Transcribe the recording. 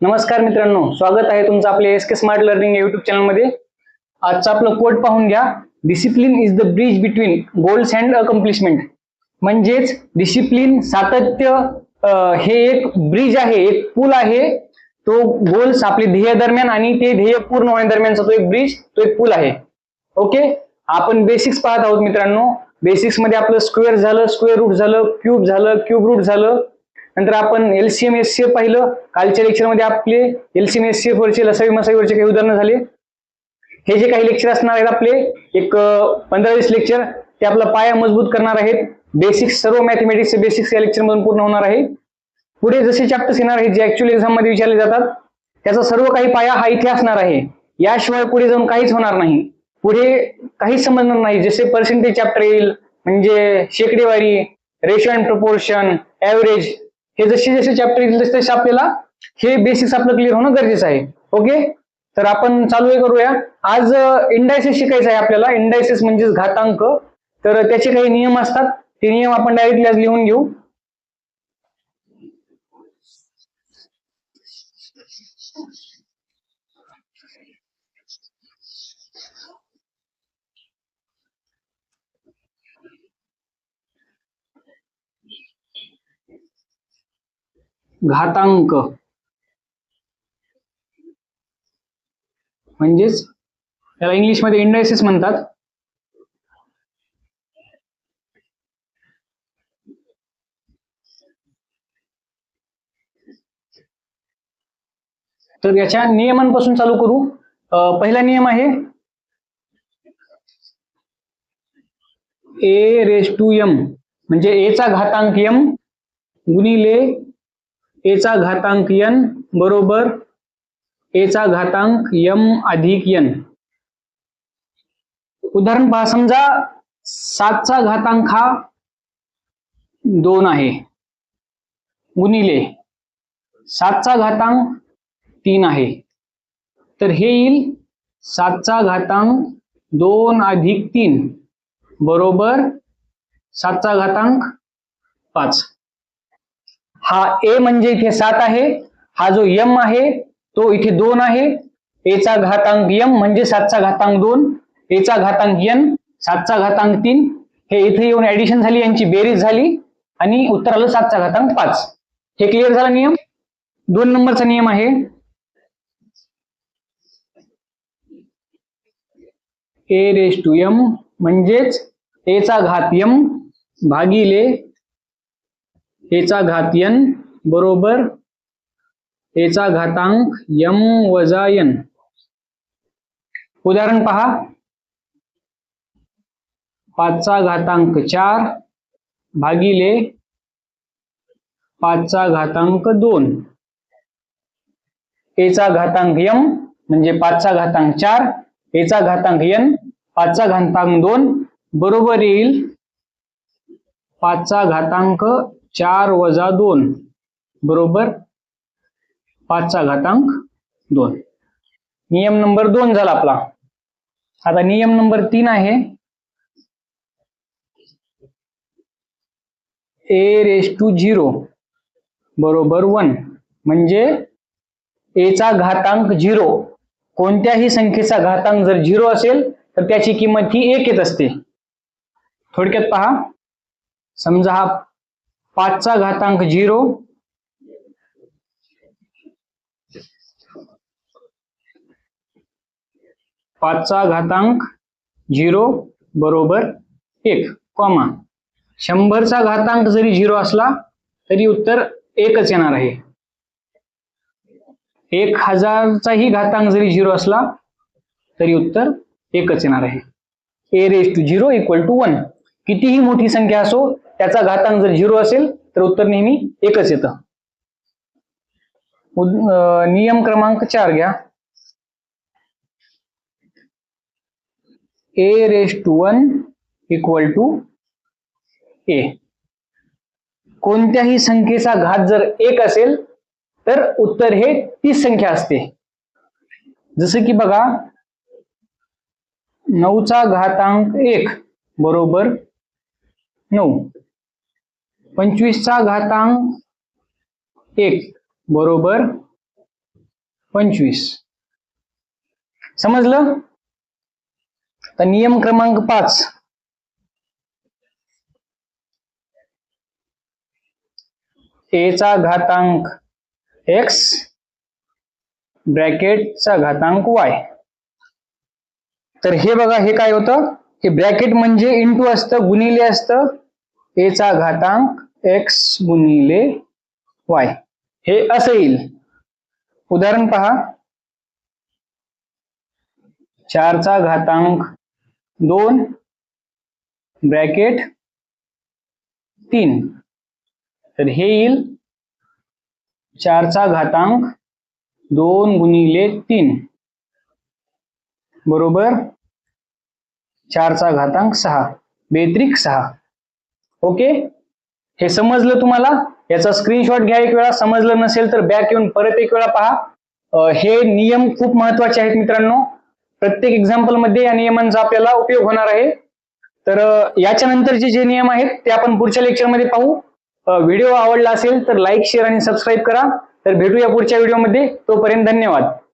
नमस्कार मित्रांनो स्वागत आहे तुमचं आपल्या एस के स्मार्ट लर्निंग या युट्यूब चॅनलमध्ये आजचं आपलं कोट पाहून घ्या. Discipline is the bridge between goals and accomplishment म्हणजेच डिसिप्लिन सातत्य हे एक ब्रिज आहे एक पूल आहे. तो गोल्स आपले ध्येय दरम्यान आणि ते ध्येय पूर्ण होण्यादरम्यानचा तो एक ब्रिज तो एक पूल आहे. ओके आपण बेसिक्स पाहत आहोत मित्रांनो. बेसिक्समध्ये आपलं स्क्वेअर झालं स्क्वेअर रूट झालं क्यूब झालं क्यूब रूट झालं. नंतर आपण एलसीएम एस पाहिलं. कालच्या लेक्चरमध्ये आपले एलसीएम एस वरचे लसावी मसावीवरचे काही उदाहरणं झाले. हे जे काही लेक्चर असणार आहेत आपले एक पंधरा वीस लेक्चर ते आपला पाया मजबूत करणार आहेत. बेसिक्स सर्व मॅथमॅटिक्सचे बेसिक्स या लेक्चर मधून पूर्ण होणार आहे. पुढे जसे चॅप्टर्स येणार आहेत जे ऍक्च्युअल एक्झाममध्ये विचारले जातात त्याचा सर्व काही पाया हा इथे असणार आहे. याशिवाय पुढे जाऊन काहीच होणार नाही. पुढे काहीच समजणार नाही. जसे पर्सेंटेज चॅप्टर येईल म्हणजे शेकडेवारी रेशो अँड प्रपोर्शन ऍव्हरेज हे जसे जसे चॅप्टर येतील तसे तसे आपल्याला हे बेसिक्स आपलं क्लिअर होणं गरजेचं आहे. ओके तर आपण चालू हे करूया. आज इंडायसिस शिकायचं आहे आपल्याला. इंडायसिस म्हणजेच घातांक. तर त्याचे काही नियम असतात. ते नियम आपण डायरेक्टली आज लिहून घेऊ. घातांक. म्हणजेच त्याला इंग्लिशमध्ये इंडायसिस म्हणतात. तर याच्या नियमांपासून चालू करू. अं, पहिला नियम आहे ए रेस टू एम म्हणजे एचा घातांक एम गुणिले एचा घातांक एन बरोबर एचा घातांक यम अधिक एन उदाहरण पहा समजा सातचा घातांक हा दोन आहे. गुणिले सातचा घातांक तीन आहे. तर हे येईल सातचा घातांक दोन अधिक तीन बरोबर सातचा घातांक पाच. हा ए म्हणजे इथे सात आहे. हा जो यम आहे तो इथे दोन आहे. एचा घातांक यम म्हणजे सातचा घातांक दोन. एचा घातांक यन सातचा घातांक तीन. हे इथे येऊन ऍडिशन झाली यांची बेरीज झाली आणि उत्तर आलं सातचा घातांक पाच. हे क्लिअर झाला नियम? दोन नंबरचा नियम आहे. ए रेस टू यम म्हणजेच एचा घात यम भागिले एचा घातयन बरोबर एचा घातांक यम वजायन. उदाहरण पहा. पाचचा घातांक चार भागिले पाचचा घातांक दोन. एचा घातांक यम म्हणजे पाचचा घातांक चार एचा घातांक यन पाचचा घातांक दोन बरोबर येईल पाचचा घातांक चार वजा दोन बरोबर? पाचचा घातांक दोन. नियम नंबर दोन झाला आपला. आता नियम नंबर तीन आहे. ए रेस टू झिरो बरोबर वन. म्हणजे एचा घातांक झिरो. कोणत्याही संख्येचा घातांक जर झिरो असेल तर त्याची किंमत ही एक येत असते. थोडक्यात पहा. समजा हा पाचचा घातांक झिरो. पाचचा घातांक झिरो बरोबर एक कॉमा. शंभरचा घातांक जरी झिरो असला तरी उत्तर एकच येणार आहे. एक हजारचाही घातांक जरी झिरो असला तरी उत्तर एकच येणार आहे. A raise to zero equal to one. कितीही मोठी संख्या असो त्याचा घातांक जर झिरो असेल तर उत्तर नेहमी एकच येतं. नियम क्रमांक चार घ्या. A raise to one equal to A कोणत्याही संख्येचा घात जर एक असेल तर उत्तर हे तीस संख्या असते. जसं की बघा नऊचा घातांक एक बरोबर नऊ. पंचवीसचा घातांक एक. बरोबर? पंचवीस. समजलं? तर नियम क्रमांक पाच. ए चा घातांक एक्स. ब्रॅकेटचा घातांक वाय. तर हे बघा हे काय होतं? हे ब्रॅकेट म्हणजे इंटू असतं गुणिले असतं. ए चा घातांक एक्स गुणिले वाय हे असं येईल. उदाहरण पहा. चारचा घातांक दोन ब्रॅकेट तीन. तर हे येईल. चारचा घातांक दोन गुणिले तीन. बरोबर? चारचा घातांक सहा. बेत्रिक सहा. ओके? हे समजलं तुम्हाला? याचा स्क्रीनशॉट घ्या एक वेळा. समजलं नसेल तर बॅक येऊन परत एक वेळा पहा. हे नियम खूप महत्त्वाचे आहेत मित्रांनो. प्रत्येक एक्झाम्पलमध्ये या नियमांचा आपल्याला उपयोग होणार आहे. तर याच्यानंतरचे जे नियम आहेत ते आपण पुढच्या लेक्चरमध्ये पाहू. व्हिडिओ आवडला असेल तर लाईक शेअर आणि सबस्क्राईब करा. तर भेटूया पुढच्या व्हिडिओमध्ये तोपर्यंत धन्यवाद.